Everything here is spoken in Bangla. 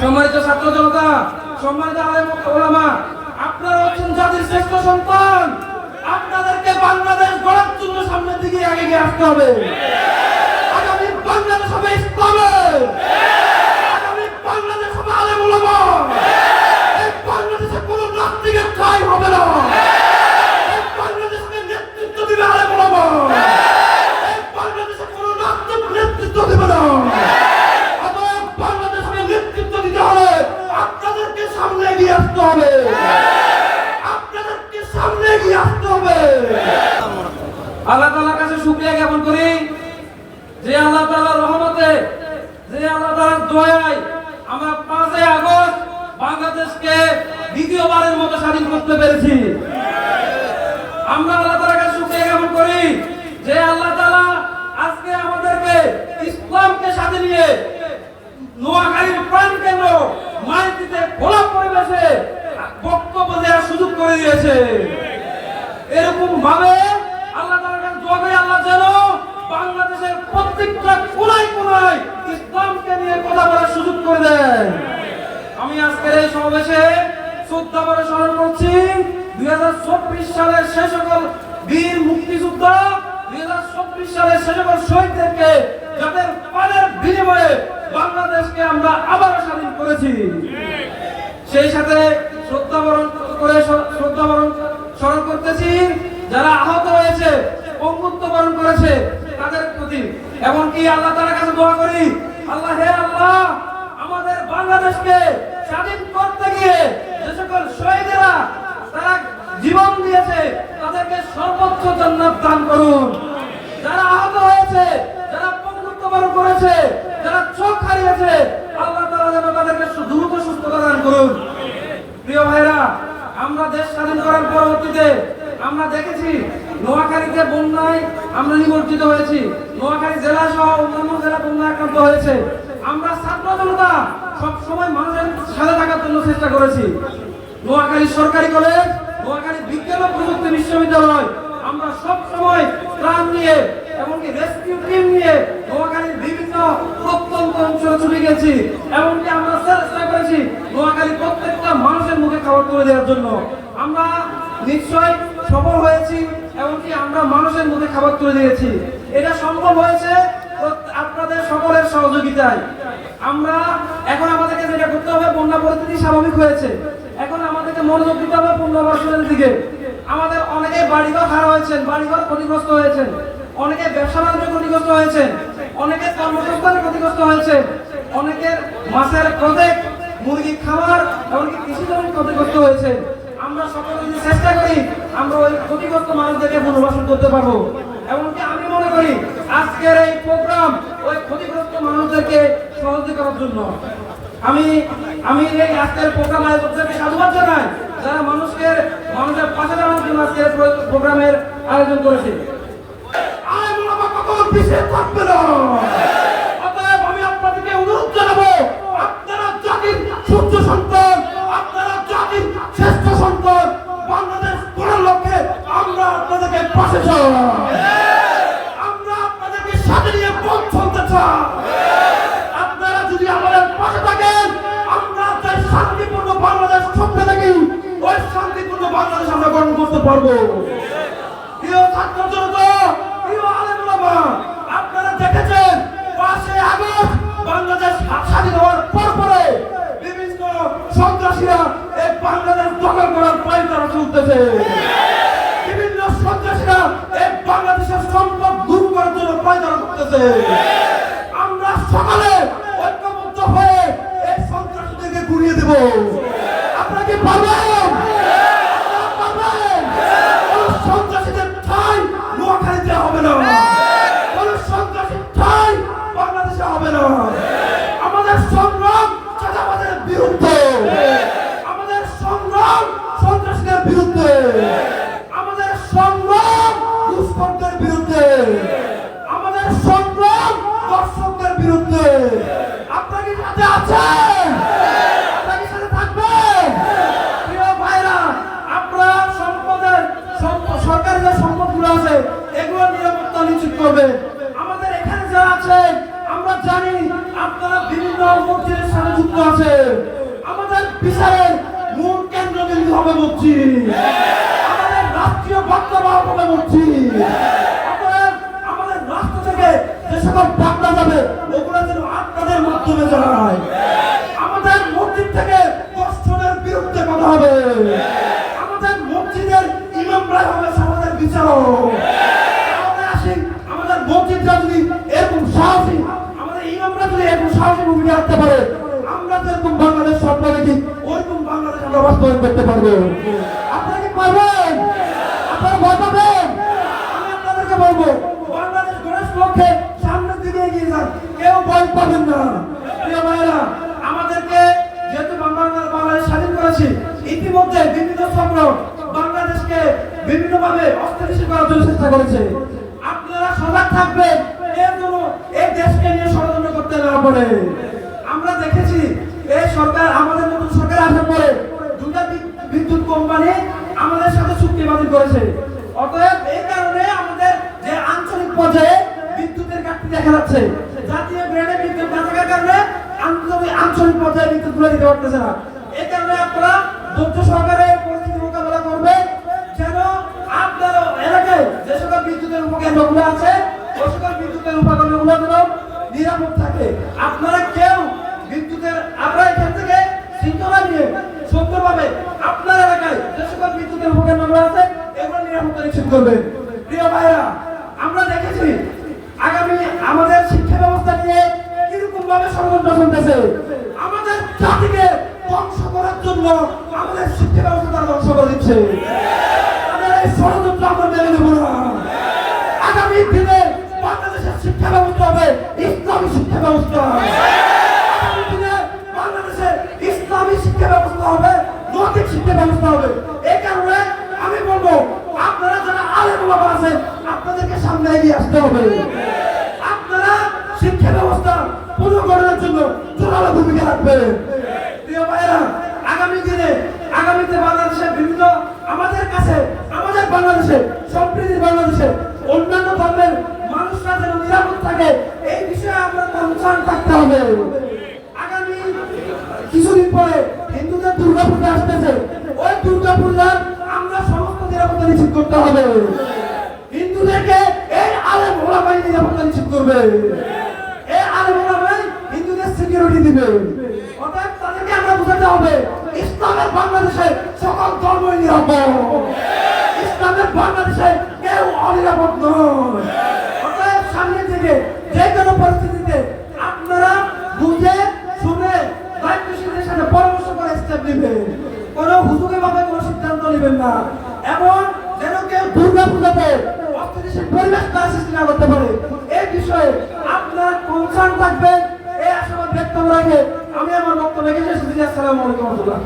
সম্মানিত ছাত্র জনতা, সম্মানিত ওলামা, আপনারা হচ্ছেন জাতির শ্রেষ্ঠ সন্তান। আপনাদেরকে বাংলাদেশ গড়ার জন্য সামনের দিকে আগে গিয়ে আসতে হবে। আগামী বাংলাদেশ হবে ইসলামের। বাংলাদেশকে দ্বিতীয়বারের মতো স্বাধীন করতে পেরেছি। আমরা আল্লাহ তাআলার কাছে জ্ঞাপন করি যে আল্লাহ তাআলা আজকে আমাদেরকে ইসলামকে সাথে নিয়ে নোয়াখালীর প্রাণ কেন্দ্র মাইতিতে খোলা পরিবেশে বক্তব্য দেওয়ার সুযোগ করে দিয়েছে। এরকম ভাবে আল্লাহ তাআলার কাছে দোয়া আল্লাহ যেন বাংলাদেশের প্রত্যেকটা কোনায় কোনায় ইসলামকে নিয়ে কথা বলার সুযোগ করে দেন। আমি আজকের এই সমাবেশে শ্রদ্ধা করে স্মরণ করছি, দুই হাজার চব্বিশ সালের সে সকল বীর মুক্তিযোদ্ধা, দুই সালের সে সকল শহীদদেরকে যাদের প্রাণের বিনিময়ে বাংলাদেশকে আমরা আবারও স্বাধীন করেছি। সেই সাথে শ্রদ্ধা বরণ করে শ্রদ্ধা বরণ স্মরণ করতেছি, যারা আহত হয়েছে, পঙ্গুত্ব বরণ করেছে, তাদের প্রতি। এমনকি আল্লাহ তাআলার কাছে দোয়া করি, আল্লাহ হে আল্লাহ বাংলাদেশকে স্বাধীন করতে গিয়ে যে সকল শহীদেরা তারা জীবন দিয়েছে, তাদেরকে সর্বোচ্চ জান্নাত দান করুন। যারা আহত হয়েছে, যারা পঙ্গুত্ব বরণ করেছে, যারা চোখ হারিয়েছে, আল্লাহ তাআলা যেন তাদেরকে দ্রুত সুস্থতা দান করুন। প্রিয় ভাইরা, আমরা দেশ স্বাধীন করার পরবর্তীতে আমরা দেখেছি, নোয়াখালীতে বন্যায় আমরা নিমজ্জিত হয়েছি। নোয়াখালী জেলা সহ অন্যান্য জেলা বন্যায় আক্রান্ত হয়েছে। আমরা ছাত্র জনতা সব সময় মানুষের সাথে থাকার জন্য চেষ্টা করেছি। নোয়াখালী সরকারি কলেজ, নোয়াখালী বিজ্ঞান ও প্রযুক্তি বিশ্ববিদ্যালয়। আমরা সব সময় ত্রাণ নিয়ে, এমনকি রেস্কিউ টিম নিয়ে নোয়াখালীর বিভিন্ন প্রত্যন্ত অঞ্চলে ছুটে গেছি। এমনকি আমরা চেষ্টা করেছি নোয়াখালী প্রত্যেকটা মানুষের মুখে খাবার তুলে দেওয়ার জন্য। আমরা নিশ্চয় সফল হয়েছি, এমনকি আমরা মানুষের মুখে খাবার তুলে দিয়েছি। এটা সম্ভব হয়েছে আপনাদের সকলের সহযোগিতায়। আমরা এখন আমাদেরকে যেটা করতে হবে, বন্যা পরিস্থিতি স্বাভাবিক হয়েছে। এখন আমাদেরকে মনোযোগ দিতে হবে পুনর্বাসনের দিকে। আমাদের অনেকে বাড়িঘর হারা হয়েছেন, বাড়িঘর ক্ষতিগ্রস্ত হয়েছেন। অনেকে ব্যবসা বাণিজ্য ক্ষতিগ্রস্ত হয়েছেন, অনেকে কর্মসংস্থানে ক্ষতিগ্রস্ত হয়েছে। অনেকের মাছের প্রজেক্ট, মুরগি খাবার এমনকি কৃষি জমি ক্ষতিগ্রস্ত হয়েছে। আমরা সকলে যদি চেষ্টা করি, আমরা ওই ক্ষতিগ্রস্ত মানুষদেরকে পুনর্বাসন করতে পারব। এমনকি আমি মনে করি, আজকের এই প্রোগ্রাম ওই ক্ষতিগ্রস্ত মানুষদেরকে সহযোগী করার জন্য। আমি আমি এই আজকের প্রোগ্রাম আয়োজকদেরকে সাধুবাদ জানাই যারা মানুষকে, মানুষের পাশে দাঁড়ানোর জন্য আজকের প্রোগ্রামের আয়োজন করেছে। পিছিয়ে থাকবে না। অনুরোধ সূর্য শ্রেষ্ঠ আমরা আপনাদেরকে সাথে নিয়ে পথ চলতে চাই। গঠন করতে পারব। আপনারা দেখেছেন আগস্ট বাংলাদেশ স্বাধীন হওয়ার বিভিন্ন সন্ত্রাসীরা এই বাংলাদেশ দখল করার চলতেছে বিভিন্ন সন্ত্রাসীরা এই বাংলাদেশের সম্পদ দূর করার জন্য পায়তারা করতেছে। আমরা সকালে ঐক্যবদ্ধ হয়ে এই সন্ত্রাসীদেরকে গুড়িয়ে দেব। আপনাকে পারবেন? বিরুদ্ধে আপনারা কি সাথে আছেন আপনারা কি সাথে থাকবেন প্রিয় ভাইরা, আপনারা সম্পদের সম্প- সরকারি যে সম্পদগুলো আছে, এগুলো নিরাপত্তা নিশ্চিত করবে। আমাদের এখানে যারা আছে, আমরা জানি আপনারা বিভিন্ন মসজিদের সাথে যুক্ত আছে। আমাদের বিচারের মূল কেন্দ্রবিন্দু হবে মসজিদ। আমাদের রাষ্ট্রীয় বক্তব্য হবে মসজিদ। আমাদের রাষ্ট্র থেকে যে সকল বার্তা যাবে মাধ্যমে যায় আমাদের মসজিদ থেকে দর্শনের বিরুদ্ধে কথা হবে। আমাদের মসজিদের ইমামরা হবে সমাজের বিচারক। আমাদের মসজিদরা যদি এরকম সাহসী, আমাদের ইমামরা যদি এরকম সাহসী ভূমিকা রাখতে পারে, আমরা যেরকম বাংলাদেশ স্বপ্ন দেখি, ওইরকম বাংলাদেশ আমরা বাস্তবায়ন করতে পারব। আপনারা কি পারবেন? আপনারা ভয় পাবেন? আমি আপনাদেরকে বলব, বাংলাদেশ গণেশ লক্ষ্যে কেউ ভয় পাবেন না। আমাদেরকে যেহেতু বাংলা বাংলাদেশ স্বাধীন করেছি, ইতিমধ্যে বিভিন্ন সম্রাট বাংলাদেশকে বিভিন্নভাবে অস্থিতিশীল করার জন্য চেষ্টা করেছে। আপনারা সজাগ থাকবেন, এর জন্য এই দেশকে নিয়ে ষড়যন্ত্র করতে না পারে। আমরা দেখেছি এই সরকার, আমাদের নতুন সরকার আসার পরে দুটা বিদ্যুৎ কোম্পানি আমাদের সাথে চুক্তি বাতিল করেছে। অতএব এই কারণে আমাদের যে আঞ্চলিক পর্যায়ে ঘাটতি দেখা যাচ্ছে। জাতীয় গ্রেডে বিদ্যুৎ না থাকার কারণে আঞ্চলিক আঞ্চলিক পর্যায়ে বিদ্যুৎ গুলো দিতে পারতেছে না। এই কারণে আপনারা ধৈর্য সহকারে পরিস্থিতি মোকাবেলা করবেন। যেন আপনার এলাকায় যে সকল বিদ্যুতের উপকেন্দ্রগুলো আছে ওই সকল বিদ্যুতের উপকেন্দ্রগুলো যেন নিরাপদ থাকে। আপনারা কেউ বিদ্যুতের আমরা এখান থেকে শৃঙ্খলা নিয়ে সুন্দরভাবে আপনার এলাকায় যে সকল বিদ্যুতের উপকেন্দ্রগুলো আছে, এগুলো নিরাপত্তা নিশ্চিত করবেন। না। আগামী দিনে বাংলাদেশের শিক্ষা ব্যবস্থা হবে, ইসলামী শিক্ষা ব্যবস্থা। দিনে শিক্ষা ব্যবস্থা হবে শিক্ষা ব্যবস্থা হবে। আমি বলব, আপনারা বাবা আপনাদেরকে আসতে হবে। আপনারা শিক্ষা ব্যবস্থা পুনর্গঠনের জন্য জোরালো ভূমিকা রাখবেন। প্রিয় ভাইয়েরা আগামী দিনে আগামীতে বাংলাদেশের বিভিন্ন আমাদের কাছে আমাদের বাংলাদেশে সম্প্রীতির বাংলাদেশে অন্যান্য ধর্মের মানুষরা যেন নিরাপদ থাকে, এই বিষয়ে আমরা কনসার্ন থাকতে হবে। আগামী কিছুদিন পরে হিন্দুদের দুর্গা পূজা আসতেছে। ওই দুর্গা পূজার আমরা সমস্ত নিরাপত্তা নিশ্চিত করতে হবে। হিন্দুদেরকে এই আলেম ওলামাই নিরাপত্তা নিশ্চিত করবে। এই আলেম ওলামাই হিন্দুদের সিকিউরিটি দিবে। অতএব তাদেরকে আমরা বোঝাতে হবে, ইসলামের বাংলাদেশে সকল ধর্মই নিরাপদ। অস্থিতিশীল পরিবেশ তারা সৃষ্টি না করতে পারে। এই বিষয়ে আপনার কনসার্ন থাকবে, এই আসলে ব্যক্ত রাখে আমি আমার বক্তব্য রেখেছি এসেছি আসসালামু আলাইকুম রহমতুল্লাহ।